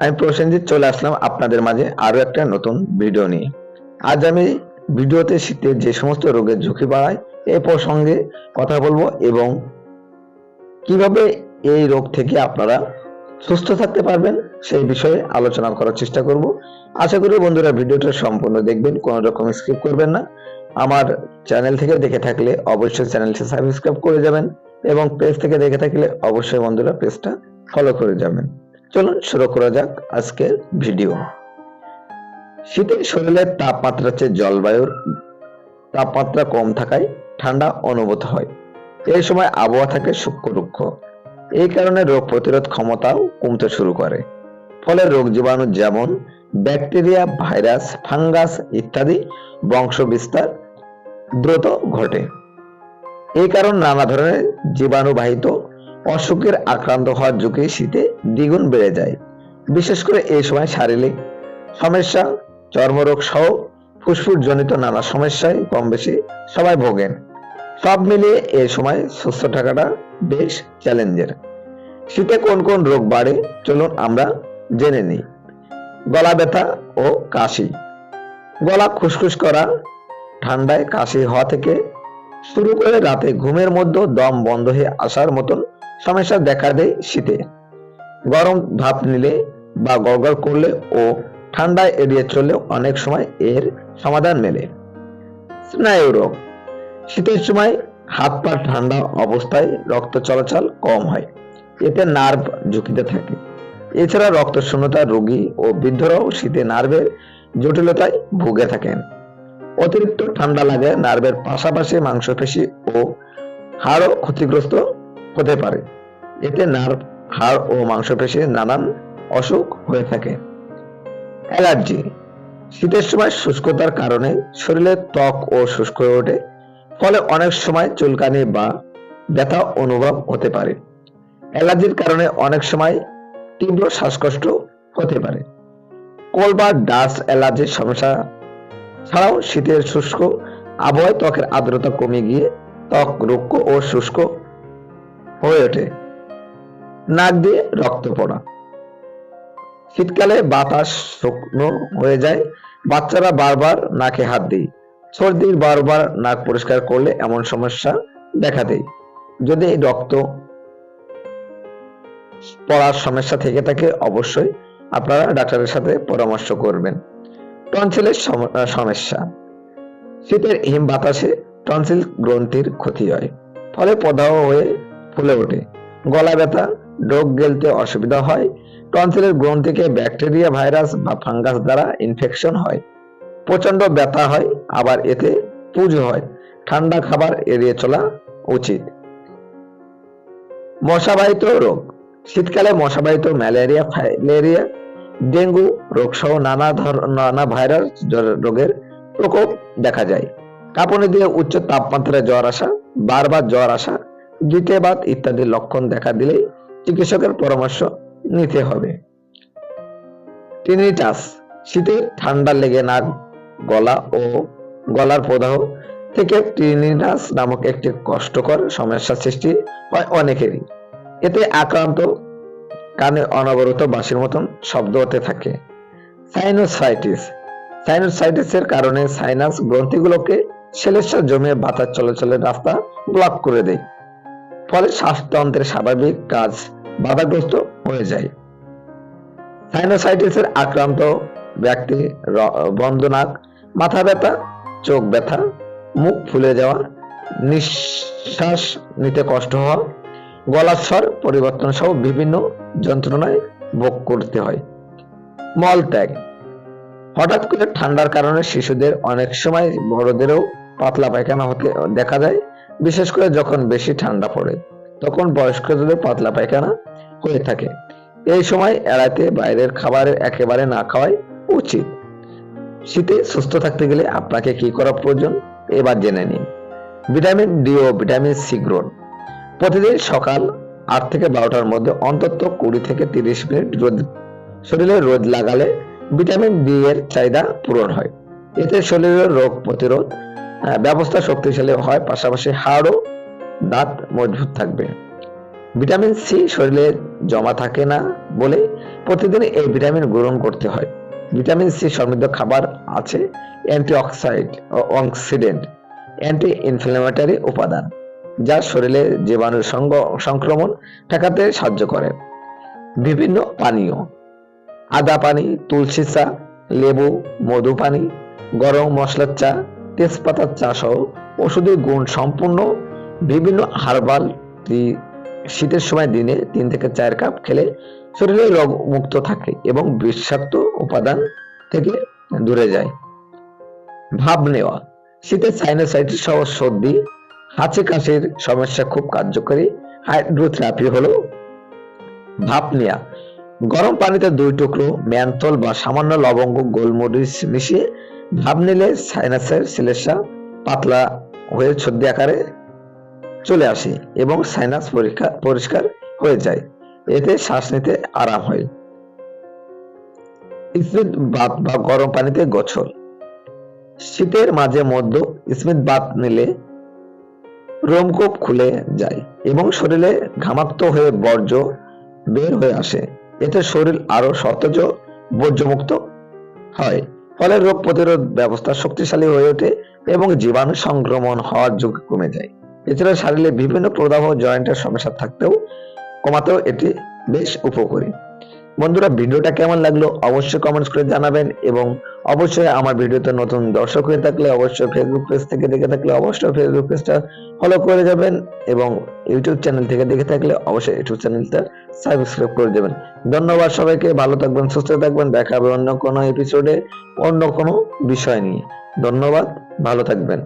আমি প্রসেনজিৎ চলে আসলাম আপনাদের মাঝে আরও একটা নতুন ভিডিও নিয়ে। আজ আমি ভিডিওতে শীতের যে সমস্ত রোগের ঝুঁকি বাড়ায়, এ প্রসঙ্গে কথা বলব এবং কীভাবে এই রোগ থেকে আপনারা সুস্থ থাকতে পারবেন সেই বিষয়ে আলোচনা করার চেষ্টা করব। আশা করি বন্ধুরা ভিডিওটা সম্পূর্ণ দেখবেন, কোনো রকম স্কিপ করবেন না। আমার চ্যানেল থেকে দেখে থাকলে অবশ্যই চ্যানেলটি সাবস্ক্রাইব করে যাবেন এবং পেজ থেকে দেখে থাকলে অবশ্যই বন্ধুরা পেজটা ফলো করে যাবেন। চলুন শুরু করা যাক আজকের ভিডিও। শীতে শরীরের তাপমাত্রার চেয়ে জলবায়ুর তাপমাত্রা কম থাকায় ঠান্ডা অনুভূত হয়। এই সময় আবহাওয়া থাকে সূক্ষ্ম রুক্ষ। এই কারণে রোগ প্রতিরোধ ক্ষমতাও কমতে শুরু করে। ফলে রোগ জীবাণু যেমন ব্যাকটেরিয়া, ভাইরাস, ফাঙ্গাস ইত্যাদি বংশ বিস্তার দ্রুত ঘটে। এই কারণ নানা ধরনের জীবাণুবাহিত অসুখের আক্রান্ত হওয়ার ঝুঁকি শীতে দ্বিগুণ বেড়ে যায়। বিশেষ করে এই সময় শারীরিক সমস্যা, চর্মরোগ সহ ফুসফুস জনিত নানা সমস্যায় কম বেশি সবাই ভোগেন। সব মিলিয়ে এই সময় সুস্থ থাকাটা বেশ চ্যালেঞ্জের। শীতে কোন কোন রোগ বাড়ে, চলুন আমরা জেনে নিই। গলা ব্যথা ও কাশি। গলা খুসখুস করা, ঠান্ডায় কাশি হওয়া থেকে শুরু করে রাতে ঘুমের মধ্যে দম বন্ধ হয়ে আসার মতন সমস্যা দেখা দেয় শীতে। গরম ভাপ নিলে বা গড়গড় করলে ও ঠান্ডায় এড়িয়ে চললে অনেক সময় এর সমাধান মেলে। স্নায়ু রোগ শীতের সময় হাত পা ঠান্ডা অবস্থায় রক্ত চলাচল কম হয়। এতে নার্ভ ঝুঁকিতে থাকে। এছাড়া রক্ত শূন্যতা, রোগী ও বৃদ্ধরাও শীতে নার্ভের জটিলতায় ভুগে থাকেন। অতিরিক্ত ঠান্ডা লাগে নার্ভের পাশাপাশি মাংসপেশি ও হাড়ও ক্ষতিগ্রস্ত হতে পারে। এতে নার্ভ হাড় ও মাংসপেশির নানান অসুখ হয়ে থাকে। অ্যালার্জি। শীতের সময় শুষ্কতার কারণে শরীরের ত্বক ও শুষ্ক হয়ে ওঠে, ফলে অনেক সময় চুলকানি বা ব্যথা অনুভব হতে পারে। অ্যালার্জির কারণে অনেক সময় তীব্র শ্বাসকষ্ট হতে পারে। কোল বা ডাস্ট অ্যালার্জির সমস্যা ছাড়াও শীতের শুষ্ক আবহাওয়ায় ত্বকের আর্দ্রতা কমে গিয়ে ত্বক রুক্ষ ও শুষ্ক হয়ে ওঠে। নাক দিয়ে রক্ত পড়া। শীতকালে বাতাস শুকনো হয়ে যায়। বাচ্চারা বারবার নাকে হাত দেয়। সর্দির বারবার নাক পরিষ্কার করলে এমন সমস্যা দেখা দেয়। যদি এই রক্ত পড়ার সমস্যা থেকে থাকে, অবশ্যই আপনারা ডাক্তারের সাথে পরামর্শ করবেন। টনসিলের সম- সমস্যা। শীতের হিম বাতাসে টনসিল গ্রন্থির ক্ষতি হয়। ফলে প্রদাহ হয়ে ফুলে ওঠে। গলা ব্যথা ডোক গেলতে অসুবিধা হয়। টনসিলের গ্রন্থিকে ব্যাকটেরিয়া, ভাইরাস বা ফাঙ্গাস দ্বারা ইনফেকশন হয়। প্রচণ্ড ব্যথা হয়, আবার এতে পুজ হয়। ঠান্ডা খাবার এড়িয়ে চলা উচিত। মশাবাহিত রোগ। শীতকালে মশাবাহিত ম্যালেরিয়া, ফাইলেরিয়া, ডেঙ্গু রোগ সহ নানা নানা ভাইরাস রোগের প্রকোপ দেখা যায়। কাঁপুনি দিয়ে উচ্চ তাপমাত্রায় জ্বর আসা, বারবার জ্বর আসা দ্বিতীয়বাদ ইত্যাদি লক্ষণ দেখা দিলেই চিকিৎসকের পরামর্শ নিতে হবে। টিনিটাস শীতে ঠান্ডা লেগে নাক গলা ও গলার প্রদাহ থেকে টিনিটাস নামক একটি কষ্টকর সমস্যা সৃষ্টি হয় অনেকেরই। এতে আক্রান্ত কানে অনবরত বাঁশির মতন শব্দ হতে থাকে। সাইনোসাইটিস, সাইনোসাইটিসের কারণে সাইনাস গ্রন্থিগুলোকে সেলেসা জমে বাতাস চলাচলের রাস্তা ব্লক করে দেয়। ফলে শ্বাসতন্ত্রের স্বাভাবিক কাজ বাধাগ্রস্ত হয়ে যায়। সাইনোসাইটিসের আক্রান্ত ব্যক্তি র- বন্ধ নাক মাথা ব্যথা, চোখ ব্যথা, মুখ ফুলে যাওয়া, নিঃশ্বাস নিতে কষ্ট হওয়া, গলার স্বর পরিবর্তন সহ বিভিন্ন যন্ত্রণায় ভোগ করতে হয়। মল ত্যাগ। হঠাৎ করে ঠান্ডার কারণে শিশুদের অনেক সময় বড়দেরও পাতলা পায়খানা হতে দেখা যায়, বিশেষ করে যখন বেশি ঠান্ডা পড়ে। তখন বয়স্কদের পাতলা পায়খানা হয়ে থাকে। এই সময় এড়াতে বাইরের খাবারের একেবারে না খাওয়াই উচিত। শীতে সুস্থ থাকতে গেলে আপনাকে কি করা প্রয়োজন? এবার জেনে নিন। ভিটামিন ডি ও ভিটামিন সি গ্রহণ। প্রতিদিন সকাল আট থেকে বারোটার মধ্যে অন্তত কুড়ি থেকে তিরিশ মিনিট রোদ শরীরে রোদ লাগালে ভিটামিন ডি এর চাহিদা পূরণ হয়। এতে শরীরের রোগ প্রতিরোধ ব্যবস্থা শক্তিশালী হয়। পাশাপাশি হাড় ও দাঁত মজবুত থাকবে। ভিটামিন সি শরীরে জমা থাকে না বলে প্রতিদিন এই ভিটামিন গ্রহণ করতে হয়। ভিটামিন সি সমৃদ্ধ খাবার আছে অ্যান্টিঅক্সাইড অক্সিডেন্ট অ্যান্টি ইনফ্ল্যামেটরি উপাদান, যা শরীরে জীবাণুর সংক্রমণ ঠেকাতে সাহায্য করে। বিভিন্ন পানীয়, আদা পানি, তুলসী চা, লেবু, মধু পানি, গরম মশলার চা, তেজপাতার চা সহ ওষুধের গুণ সম্পূর্ণ বিভিন্ন হার্বাল টি শীতের সময় দিনে তিন থেকে চার কাপ খেলে শরীরে রোগ মুক্ত থাকে এবং বিষাক্ত উপাদান থেকে দূরে যায়। ভাব নেওয়া। শীতে সাইনোসাইটিস সহ সর্দি হাঁচি কাশির সমস্যা খুব কার্যকরী। হাইড্রোথেরাপি হলো ভাপ নেওয়া গরম পানিতে দুই টুকরো ম্যানথল বা সামান্য লবঙ্গ গোলমরিচ মিশিয়ে ভাব নিলে সাইনাসের সিলেসা পাতলা হয়ে সর্দি আকারে চলে আসে এবং সাইনাস পরীক্ষা পরিষ্কার হয়ে যায়। এতে শ্বাস নিতে আরাম হয়। স্মিথ বাত বা গরম পানিতে গোছল। শীতের মাঝে মধ্য স্মিথ বাত নিলে রোমকূপ খুলে যায় এবং শরীরে ঘামাক্ত হয়ে বর্জ্য বের হয়ে আসে। এতে শরীর আরও সতেজ বর্জ্যমুক্ত হয়। ফলে রোগ প্রতিরোধ ব্যবস্থা শক্তিশালী হয়ে ওঠে এবং জীবাণু সংক্রমণ হওয়ার ঝুঁকি কমে যায়। এছাড়া শরীরে বিভিন্ন প্রদাহ জয়েন্টের সমস্যা থাকতেও কমাতেও এটি বেশ উপকারী। বন্ধুরা, ভিডিওটা কেমন লাগল অবশ্যই কমেন্টস করে জানাবেন এবং অবশ্যই আমার ভিডিওতে নতুন দর্শক হয়ে থাকলে অবশ্যই ফেসবুক পেজ থেকে দেখে থাকলে অবশ্যই ফেসবুক পেজটা ফলো করে যাবেন এবং ইউটিউব চ্যানেল থেকে দেখে থাকলে অবশ্যই ইউটিউব চ্যানেলটা সাবস্ক্রাইব করে দেবেন ধন্যবাদ সবাইকে, ভালো থাকবেন, সুস্থ থাকবেন, দেখা হবে অন্য কোনো এপিসোডে অন্য কোনো বিষয় নিয়ে। ধন্যবাদ, ভালো থাকবেন।